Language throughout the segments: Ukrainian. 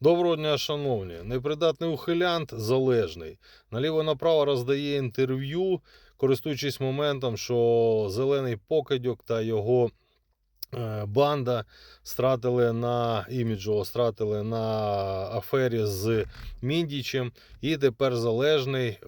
Доброго дня, шановні. Непридатний ухилянт залежний. Наліво направо роздає інтерв'ю, користуючись моментом, що зелений покидьок та його банда стратили на іміджово, стратили на афері з Міндічем. І тепер залежний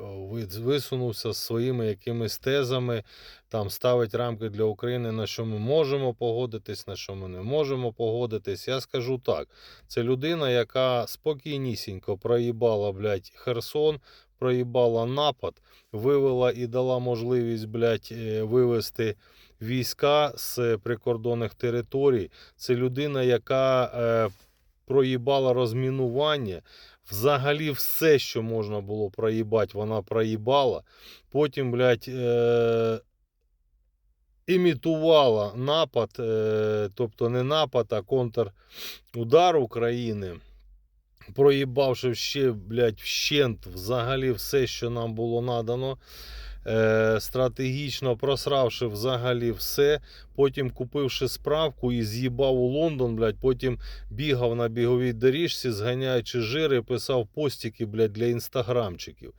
висунувся з своїми якимись тезами, там ставить рамки для України, на що ми можемо погодитись, на що ми не можемо погодитись. Я скажу так. Це людина, яка спокійнісінько проїбала, блядь, Херсон, проїбала напад, вивела і дала можливість, блядь, е, вивести війська з прикордонних територій. Це людина, яка е, проїбала розмінування. Взагалі все, що можна було проїбати, вона проїбала. Потім, блядь, е, імітувала напад, е, тобто не напад, а контрудар України, проїбавши ще, блядь, вщент взагалі все, що нам було надано. Е, стратегічно просравши взагалі все, потім купивши справку і з'їбав у Лондон, блядь, потім бігав на біговій доріжці, зганяючи жири, писав постіки, блядь, для інстаграмчиків.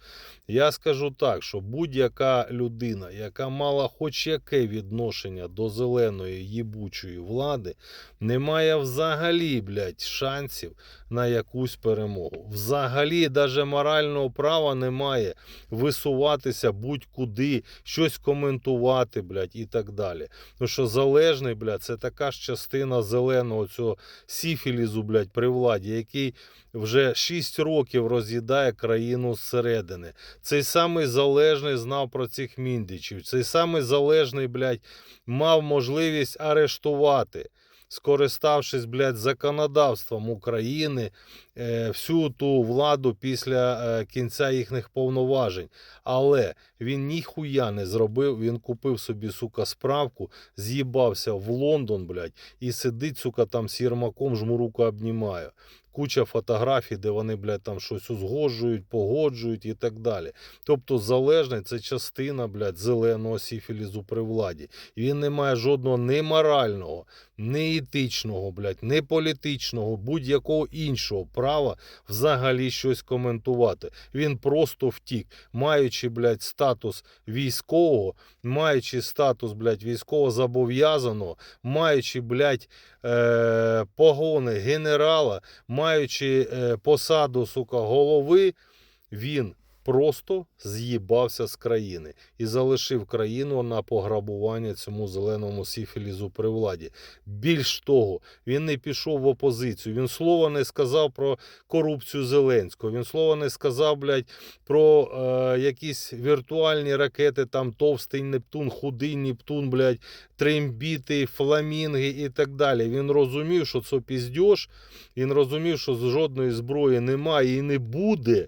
Я скажу так, що будь-яка людина, яка мала хоч яке відношення до зеленої їбучої влади, не має взагалі, блядь, шансів на якусь перемогу. Взагалі, навіть морального права немає висуватися будь-куди, щось коментувати, блядь, і так далі. Ну що залежний, блядь, це така ж частина зеленого цього сіфілізу, блядь, при владі, який вже 6 років роз'їдає країну зсередини. Цей самий залежний знав про цих міндичів. Цей самий залежний, блядь, мав можливість арештувати. Скориставшись, блядь, законодавством України, е, всю ту владу після е, кінця їхніх повноважень. Але він ніхуя не зробив. Він купив собі, сука, справку, з'їбався в Лондон, блядь, і сидить, сука, там з Єрмаком жмуруку обнімає. Куча фотографій, де вони, блядь, там щось узгоджують, погоджують і так далі. Тобто залежний це частина, блядь, зеленого сіфілізу при владі. Він не має жодного ні морального, ні етичного, блядь, ні політичного, будь-якого іншого права взагалі щось коментувати. Він просто втік, маючи, блядь, статус військового, маючи статус, блядь, військово зобов'язаного, маючи, блядь, е- погони генерала, маючи е, посаду, сука, голови, він просто з'їбався з країни і залишив країну на пограбування цьому зеленому сіфілізу при владі. Більш того, він не пішов в опозицію. Він слова не сказав про корупцію Зеленського. Він слова не сказав, блядь, про е, якісь віртуальні ракети, там товстий Нептун, худий Нептун, блядь, трембіти, фламінги і так далі. Він розумів, що це піздьош, він розумів, що жодної зброї немає і не буде.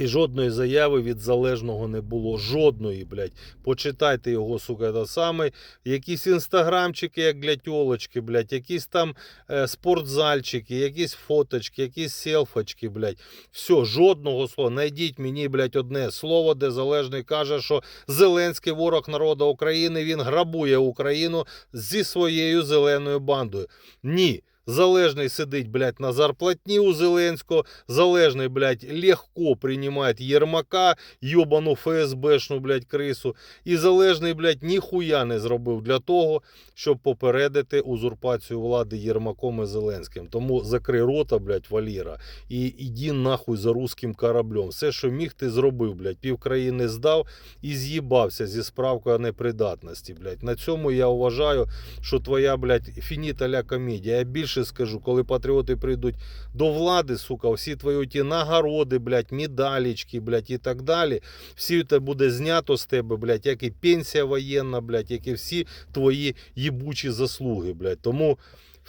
І жодної заяви від залежного не було. Жодної, блядь. Почитайте його, сука, та саме. Якісь інстаграмчики, як для тьолочки, блядь, якісь там е, спортзальчики, якісь фоточки, якісь селфочки, блядь. Все, жодного слова. Найдіть мені, блядь, одне слово, де залежний каже, що Зеленський ворог народу України, він грабує Україну зі своєю зеленою бандою. Ні. Залежний сидить, блядь, на зарплатні у Зеленського. Залежний, блядь, легко приймає Єрмака, йобану ФСБшну, блядь, крису. І залежний, блядь, ніхуя не зробив для того, щоб попередити узурпацію влади Єрмаком і Зеленським. Тому закрий рота, блядь, Валіра, і іди нахуй за руським кораблем. Все, що міг, ти зробив, блядь, пів країни здав і з'їбався зі справкою непридатності, блядь. На цьому я вважаю, що твоя, блядь, фініта ля комедія. Я більше скажу, коли патріоти прийдуть до влади, сука, всі твої ті нагороди, блядь, медалічки, блядь, і так далі. Всі це буде знято з тебе, блядь, як і пенсія воєнна, блядь, як і всі твої їбучі заслуги, блядь. Тому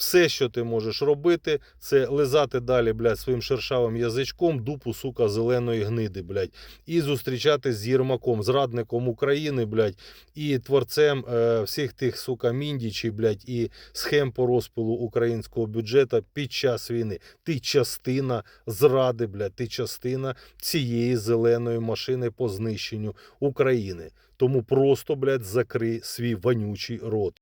все, що ти можеш робити, це лизати далі, блядь, своїм шершавим язичком дупу, сука, зеленої гниди, блядь, і зустрічатись з Єрмаком, зрадником України, блядь, і творцем е, всіх тих, сука, міндічів, блядь, і схем по розпилу українського бюджету під час війни. Ти частина зради, блядь, ти частина цієї зеленої машини по знищенню України. Тому просто, блядь, закрий свій вонючий рот.